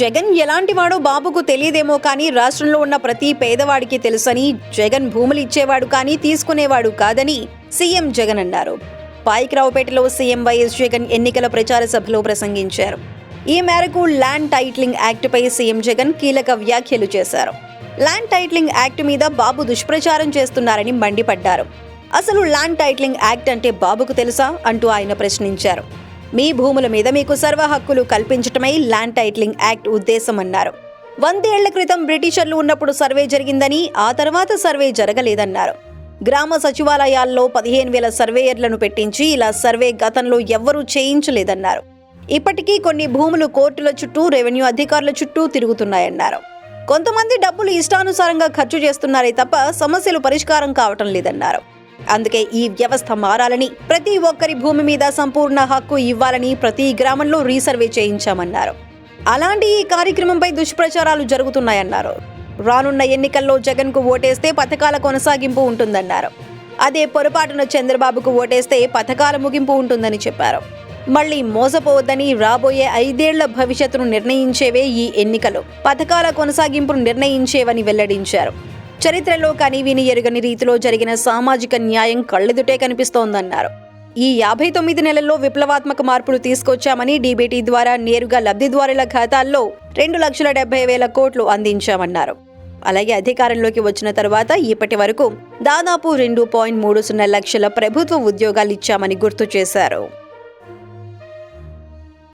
జగన్ ఎలాంటివాడో బాబుకు తెలియదేమో కానీ రాష్ట్రంలో ఉన్న ప్రతి పేదవాడికి తెలుసని జగన్ భూములు ఇచ్చేవాడు కానీ తీసుకునేవాడు కాదని సీఎం జగన్ అన్నారు. పాయికరావుపేటలో సీఎం వైఎస్ జగన్ ఎన్నికల ప్రచార సభలో ప్రసంగించారు. ఈ మేరకు ల్యాండ్ టైట్లింగ్ యాక్ట్పై సీఎం జగన్ కీలక వ్యాఖ్యలు చేశారు. ల్యాండ్ టైట్లింగ్ యాక్ట్ మీద బాబు దుష్ప్రచారం చేస్తున్నారని మండిపడ్డారు. అసలు ల్యాండ్ టైట్లింగ్ యాక్ట్ అంటే బాబుకు తెలుసా? అంటూ ఆయన ప్రశ్నించారు. మీ భూముల మీద మీకు సర్వ హక్కులు కల్పించటమే ల్యాండ్ టైట్లింగ్ యాక్ట్ ఉద్దేశం అన్నారు వందేళ్ళ క్రితం బ్రిటిషర్లు ఉన్నప్పుడు సర్వే జరిగిందని ఆ తర్వాత సర్వే జరగలేదన్నారు. గ్రామ సచివాలయాల్లో పదిహేను వేల సర్వేయర్లను పెట్టించి ఇలా సర్వే గతంలో ఎవ్వరూ చేయించలేదన్నారు. ఇప్పటికీ కొన్ని భూములు కోర్టుల చుట్టూ రెవెన్యూ అధికారుల చుట్టూ తిరుగుతున్నాయన్నారు. కొంతమంది డబ్బులు ఇష్టానుసారంగా ఖర్చు చేస్తున్నారే తప్ప సమస్యలు పరిష్కారం కావటం లేదన్నారు. అందుకే ఈ వ్యవస్థ మారాలని ప్రతి ఒక్కరి భూమి మీద సంపూర్ణ హక్కు ఇవ్వాలని ప్రతి గ్రామంలో రీసర్వే చేయించామన్నారు. అలాంటి ఈ కార్యక్రమంపై దుష్ప్రచారాలు జరుగుతున్నాయన్నారు. రానున్న ఎన్నికల్లో జగన్కు ఓటేస్తే పథకాల కొనసాగింపు ఉంటుందన్నారు. అదే పొరపాటున చంద్రబాబుకు ఓటేస్తే పథకాల ముగింపు ఉంటుందని చెప్పారు. మళ్ళీ మోసపోవద్దని రాబోయే ఐదేళ్ళ భవిష్యత్తును నిర్ణయించేవే ఈ ఎన్నికలు. పథకాల కొనసాగింపును నిర్ణయించేవని వెల్లడించారు. చరిత్రలో కనివిని ఎరుగని రీతిలో జరిగిన సామాజిక న్యాయం కళ్ళెదుటే కనిపిస్తోందన్నారు. ఈ యాభై తొమ్మిది నెలల్లో విప్లవాత్మక మార్పులు తీసుకొచ్చామని డీబీటీ ద్వారా నేరుగా లబ్ధిదారుల ఖాతాల్లో రెండు లక్షల డెబ్బై వేల కోట్లు అందించామన్నారు. అలాగే అధికారంలోకి వచ్చిన తర్వాత ఇప్పటి వరకు దాదాపు రెండు పాయింట్ మూడు సున్నా లక్షల ప్రభుత్వ ఉద్యోగాలు ఇచ్చామని గుర్తు చేశారు.